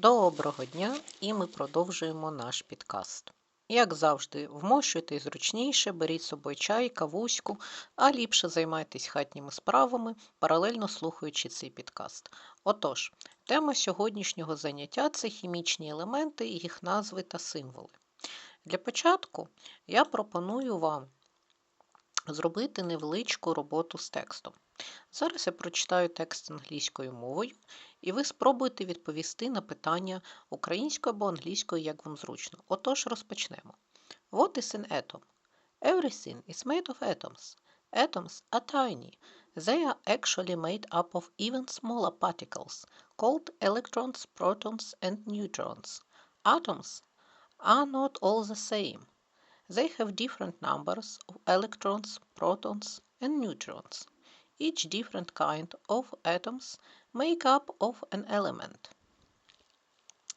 Доброго дня, і ми продовжуємо наш підкаст. Як завжди, вмощуйтесь зручніше, беріть з собою чай, кавуську, а ліпше займайтесь хатніми справами, паралельно слухаючи цей підкаст. Отож, тема сьогоднішнього заняття це хімічні елементи, їх назви та символи. Для початку я пропоную вам зробити невеличку роботу з текстом. Зараз я прочитаю текст англійською мовою, і ви спробуєте відповісти на питання українською або англійською, як вам зручно. Отож, розпочнемо. What is an atom? Everything is made of atoms. Atoms are tiny. They are actually made up of even smaller particles called electrons, protons, and neutrons. Atoms are not all the same. They have different numbers of electrons, protons, and neutrons. Each different kind of atoms make up of an element.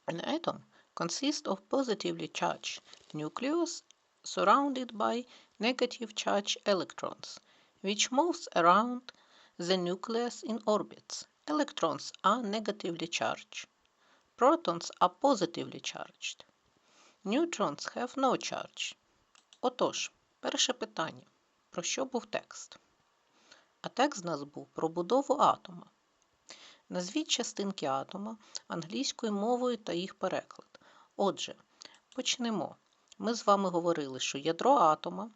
An atom consists of positively charged nucleus surrounded by negative charged electrons, which moves around the nucleus in orbits. Electrons are negatively charged. Protons are positively charged. Neutrons have no charge. Отож, перше питання. Про що був текст? А текст у нас був про будову атома. Назвіть частинки атома англійською мовою та їх переклад. Отже, почнемо. Ми з вами говорили, що ядро атома,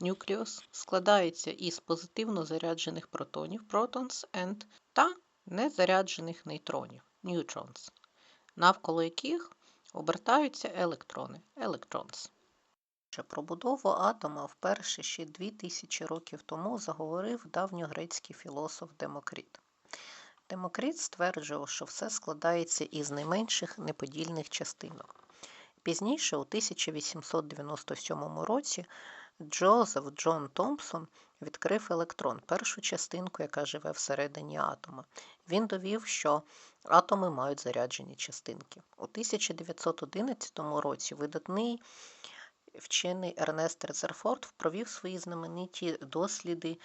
нуклеус, складається із позитивно заряджених протонів protons and, та незаряджених нейтронів neutrons, навколо яких обертаються електрони electrons. Про будову атома вперше ще 2000 років тому заговорив давньогрецький філософ Демокріт. Демокрит стверджував, що все складається із найменших неподільних частинок. Пізніше, у 1897 році, Джозеф Джон Томпсон відкрив електрон, першу частинку, яка живе всередині атома. Він довів, що атоми мають заряджені частинки. У 1911 році видатний вчений Ернест Резерфорд провів свої знамениті досліди,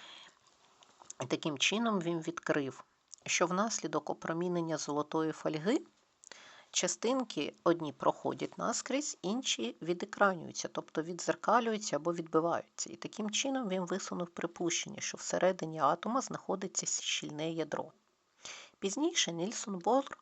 і таким чином він відкрив, що внаслідок опромінення золотої фольги частинки одні проходять наскрізь, інші відекранюються, тобто відзеркалюються або відбиваються. І таким чином він висунув припущення, що всередині атома знаходиться щільне ядро. Пізніше Нільсон Бор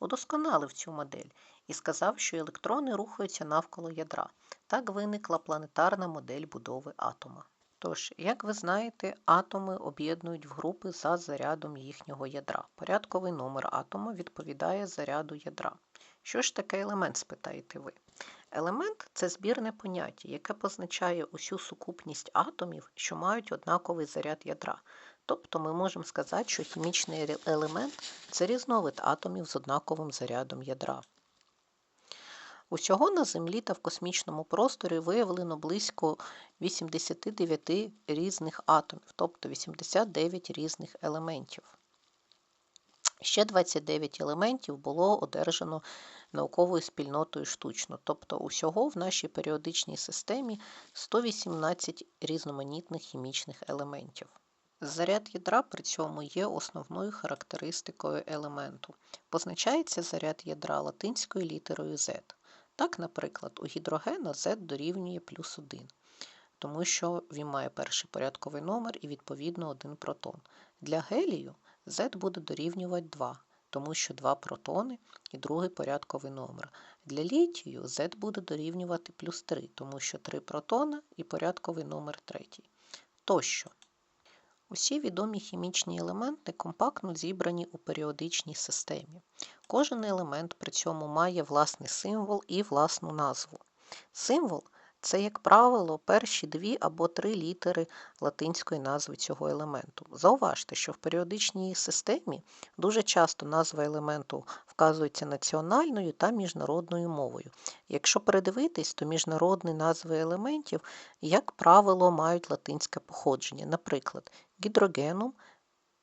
удосконалив цю модель і сказав, що електрони рухаються навколо ядра. Так виникла планетарна модель будови атома. Тож, як ви знаєте, атоми об'єднують в групи за зарядом їхнього ядра. Порядковий номер атома відповідає заряду ядра. Що ж таке елемент, спитаєте ви? Елемент це збірне поняття, яке позначає усю сукупність атомів, що мають однаковий заряд ядра. Тобто ми можемо сказати, що хімічний елемент це різновид атомів з однаковим зарядом ядра. Усього на Землі та в космічному просторі виявлено близько 89 різних атомів, тобто 89 різних елементів. Ще 29 елементів було одержано науковою спільнотою штучно, тобто усього в нашій періодичній системі 118 різноманітних хімічних елементів. Заряд ядра при цьому є основною характеристикою елементу. Позначається заряд ядра латинською літерою Z. Так, наприклад, у гідрогена Z дорівнює плюс 1, тому що він має перший порядковий номер і, відповідно, один протон. Для гелію Z буде дорівнювати 2, тому що 2 протони і другий порядковий номер. Для літію Z буде дорівнювати плюс 3, тому що 3 протона і порядковий номер 3. Тощо. Усі відомі хімічні елементи компактно зібрані у періодичній системі. Кожен елемент при цьому має власний символ і власну назву. Символ це, як правило, перші дві або три літери латинської назви цього елементу. Зауважте, що в періодичній системі дуже часто назва елементу вказується національною та міжнародною мовою. Якщо передивитись, то міжнародні назви елементів, як правило, мають латинське походження, наприклад, гідрогеном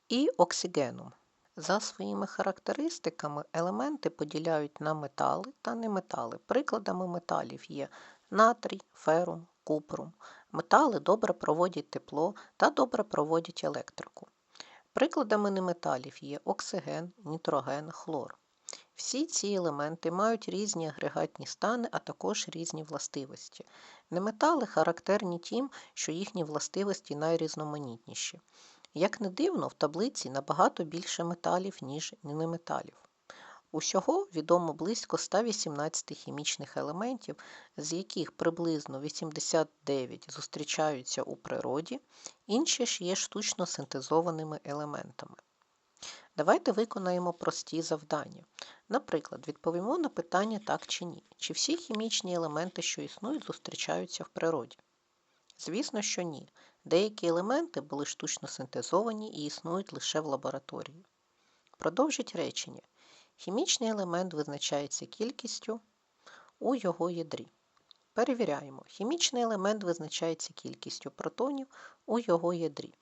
і оксигеном. За своїми характеристиками елементи поділяють на метали та неметали. Прикладами металів є натрій, ферум, купрум. Метали добре проводять тепло та добре проводять електрику. Прикладами неметалів є оксиген, нітроген, хлор. Всі ці елементи мають різні агрегатні стани, а також різні властивості. Неметали характерні тим, що їхні властивості найрізноманітніші. Як не дивно, в таблиці набагато більше металів, ніж неметалів. Усього відомо близько 118 хімічних елементів, з яких приблизно 89 зустрічаються у природі, інші ж є штучно синтезованими елементами. Давайте виконаємо прості завдання. Наприклад, відповімо на питання так чи ні. Чи всі хімічні елементи, що існують, зустрічаються в природі? Звісно, що ні. Деякі елементи були штучно синтезовані і існують лише в лабораторії. Продовжіть речення. Хімічний елемент визначається кількістю у його ядрі. Перевіряємо. Хімічний елемент визначається кількістю протонів у його ядрі.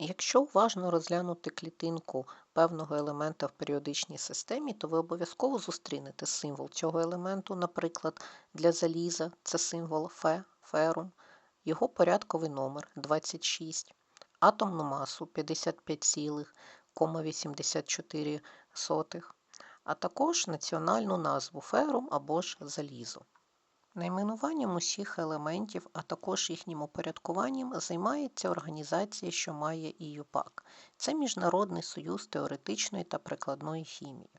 Якщо уважно розглянути клітинку певного елемента в періодичній системі, то ви обов'язково зустрінете символ цього елементу, наприклад, для заліза це символ Фе, ферум, його порядковий номер 26, атомну масу 55,84, а також національну назву ферум або ж залізо. Найменуванням усіх елементів, а також їхнім упорядкуванням займається організація, що має ІЮПАК. Це Міжнародний союз теоретичної та прикладної хімії.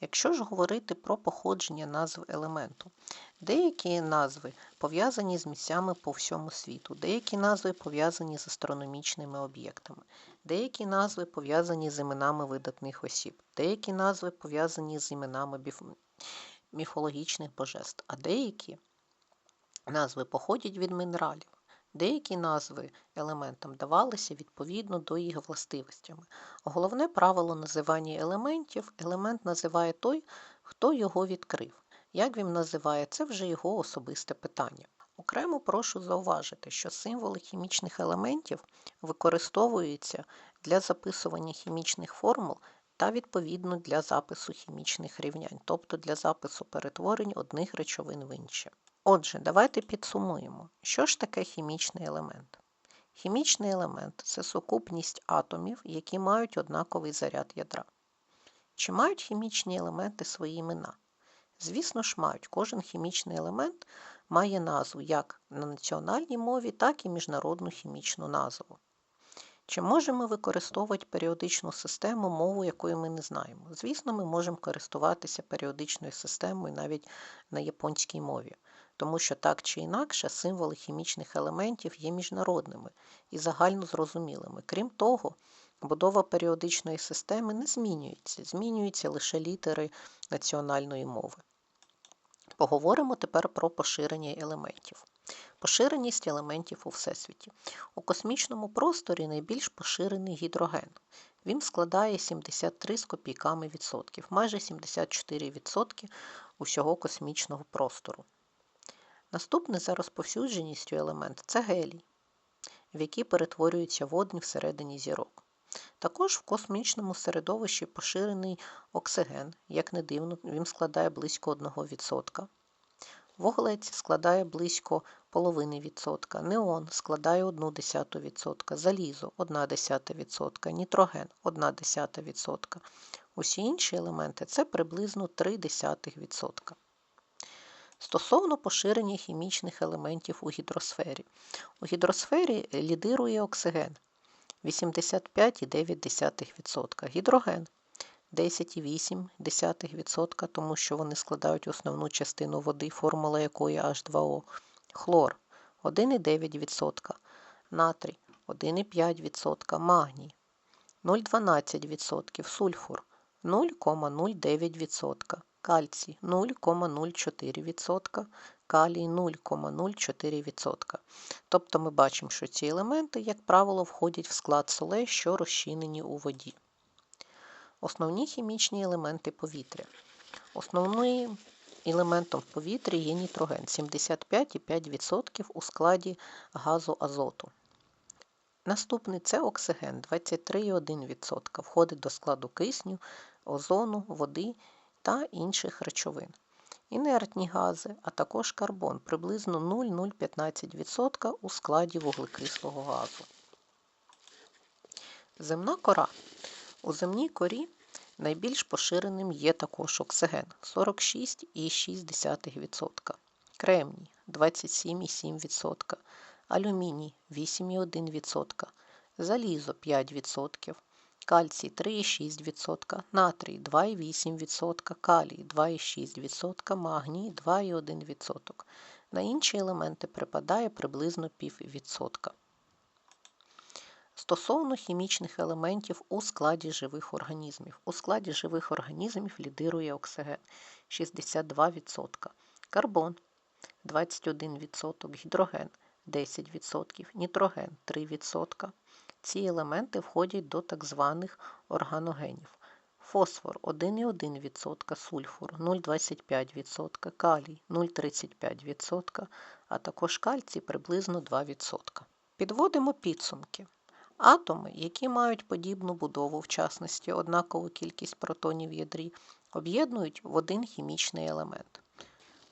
Якщо ж говорити про походження назв елементу, деякі назви пов'язані з місцями по всьому світу, деякі назви пов'язані з астрономічними об'єктами, деякі назви пов'язані з іменами видатних осіб, деякі назви пов'язані з іменами міфологічних божеств, а деякі Назви походять від мінералів. Деякі назви елементам давалися відповідно до їх властивостями. Головне правило називання елементів елемент називає той, хто його відкрив. Як він називає, це вже його особисте питання. Окремо прошу зауважити, що символи хімічних елементів використовуються для записування хімічних формул та відповідно для запису хімічних рівнянь, тобто для запису перетворень одних речовин в інші. Отже, давайте підсумуємо, що ж таке хімічний елемент. Хімічний елемент це сукупність атомів, які мають однаковий заряд ядра. Чи мають хімічні елементи свої імена? Звісно ж, мають. Кожен хімічний елемент має назву як на національній мові, так і міжнародну хімічну назву. Чи можемо використовувати періодичну систему, мову, якої ми не знаємо? Звісно, ми можемо користуватися періодичною системою навіть на японській мові тому що так чи інакше символи хімічних елементів є міжнародними і загально зрозумілими. Крім того, будова періодичної системи не змінюється, змінюються лише літери національної мови. Поговоримо тепер про поширення елементів. Поширеність елементів у всесвіті. У космічному просторі найбільш поширений гідроген. Він складає 73 з копійками відсотків, майже 74% усього космічного простору. Наступний за розповсюдженістю елемент це гелій, в який перетворюються водні всередині зірок. Також в космічному середовищі поширений оксиген, як не дивно, він складає близько 1%. Вуглець складає близько половини відсотка, неон складає 1,1%, залізо 1,1%, нітроген 1,1%. Усі інші елементи це приблизно 0,3%. Стосовно поширення хімічних елементів у гідросфері. У гідросфері лідирує оксиген 85,9%, гідроген 10,8%, тому що вони складають основну частину води, формула якої H2O, хлор 1,9%, натрій 1,5%, магній 0,12%, сульфур 0,09% кальцій 0,04%, калій 0,04%. Тобто ми бачимо, що ці елементи, як правило, входять в склад солей, що розчинені у воді. Основні хімічні елементи повітря. Основним елементом в повітрі є нітроген 75,5% у складі газу азоту. Наступний це оксиген 23,1%. Входить до складу кисню, озону, води та інших речовин. Інертні гази, а також карбон приблизно 0,015% у складі вуглекислого газу. Земна кора. У земній корі Найбільш поширеним є також оксиген 46,6%, кремній 27,7%, алюміній 8,1%, залізо 5%, кальцій 3,6%, натрій 2,8%, калій 2,6%, магній 2,1%. На інші елементи припадає приблизно піввідсотка. Стосовно хімічних елементів у складі живих організмів. У складі живих організмів лідирує оксиген 62%, карбон 21%, гідроген 10%, нітроген 3%. Ці елементи входять до так званих органогенів. Фосфор 1,1%, сульфур 0,25%, калій 0,35%, а також кальцій приблизно 2%. Підводимо підсумки. Атоми, які мають подібну будову, в частності однакову кількість протонів в ядрі, об'єднують в один хімічний елемент.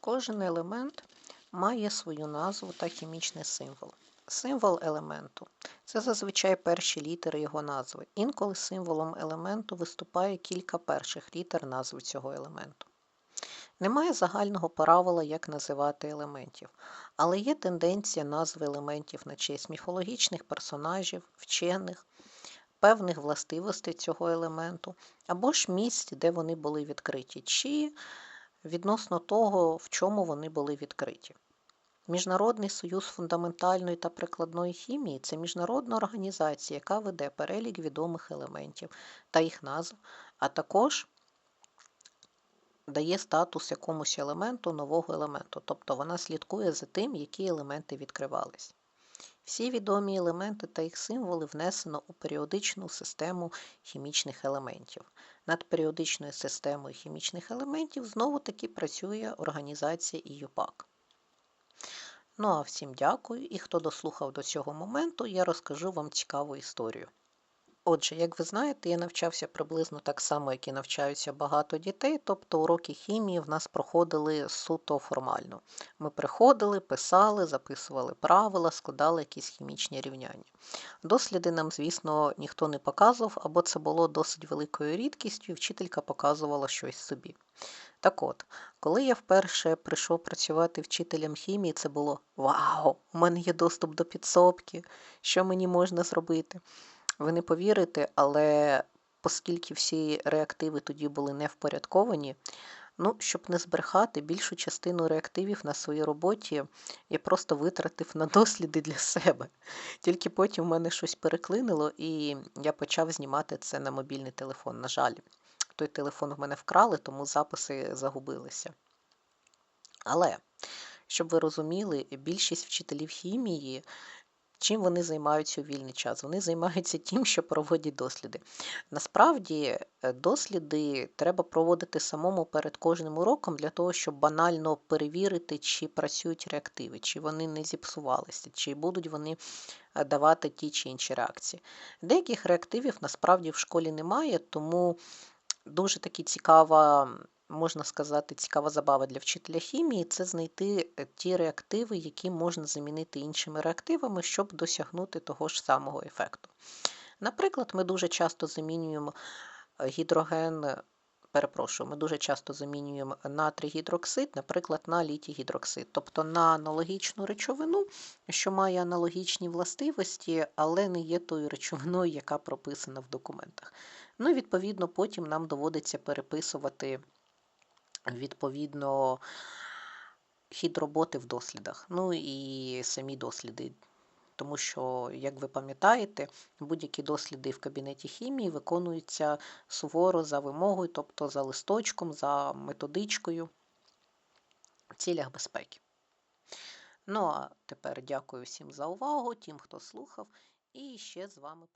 Кожен елемент має свою назву та хімічний символ. Символ елементу це зазвичай перші літери його назви. Інколи символом елементу виступає кілька перших літер назви цього елементу. Немає загального правила, як називати елементів, але є тенденція назви елементів на честь міфологічних персонажів, вчених, певних властивостей цього елементу, або ж місць, де вони були відкриті, чи відносно того, в чому вони були відкриті. Міжнародний союз фундаментальної та прикладної хімії це міжнародна організація, яка веде перелік відомих елементів та їх назв, а також дає статус якомусь елементу нового елементу, тобто вона слідкує за тим, які елементи відкривались. Всі відомі елементи та їх символи внесено у періодичну систему хімічних елементів. Над періодичною системою хімічних елементів знову таки працює організація ІЮПАК. Ну а всім дякую і хто дослухав до цього моменту, я розкажу вам цікаву історію. Отже, як ви знаєте, я навчався приблизно так само, як і навчаються багато дітей, тобто уроки хімії в нас проходили суто формально. Ми приходили, писали, записували правила, складали якісь хімічні рівняння. Досліди нам, звісно, ніхто не показував, або це було досить великою рідкістю, і вчителька показувала щось собі. Так от, коли я вперше прийшов працювати вчителем хімії, це було Вау! У мене є доступ до підсобки, що мені можна зробити? Ви не повірите, але оскільки всі реактиви тоді були не впорядковані, ну, щоб не збрехати, більшу частину реактивів на своїй роботі я просто витратив на досліди для себе. Тільки потім в мене щось переклинило, і я почав знімати це на мобільний телефон. На жаль, той телефон в мене вкрали, тому записи загубилися. Але, щоб ви розуміли, більшість вчителів хімії Чим вони займаються у вільний час? Вони займаються тим, що проводять досліди. Насправді, е, досліди треба проводити самому перед кожним уроком для того, щоб банально перевірити, чи працюють реактиви, чи вони не зіпсувалися, чи будуть вони е, давати ті чи інші реакції. Деяких реактивів насправді в школі немає, тому дуже таки цікава можна сказати, цікава забава для вчителя хімії це знайти е, ті реактиви, які можна замінити іншими реактивами, щоб досягнути того ж самого ефекту. Наприклад, ми дуже часто замінюємо е, гідроген. Перепрошую, ми дуже часто замінюємо натрій гідроксид, наприклад, на літій гідроксид, тобто на аналогічну речовину, що має аналогічні властивості, але не є тою речовиною, яка прописана в документах. Ну і відповідно, потім нам доводиться переписувати відповідно хід роботи в дослідах. Ну і самі досліди. Тому що, як ви пам'ятаєте, будь-які досліди в кабінеті хімії виконуються суворо за вимогою, тобто за листочком, за методичкою в цілях безпеки. Ну, а тепер дякую всім за увагу, тим, хто слухав, і ще з вами.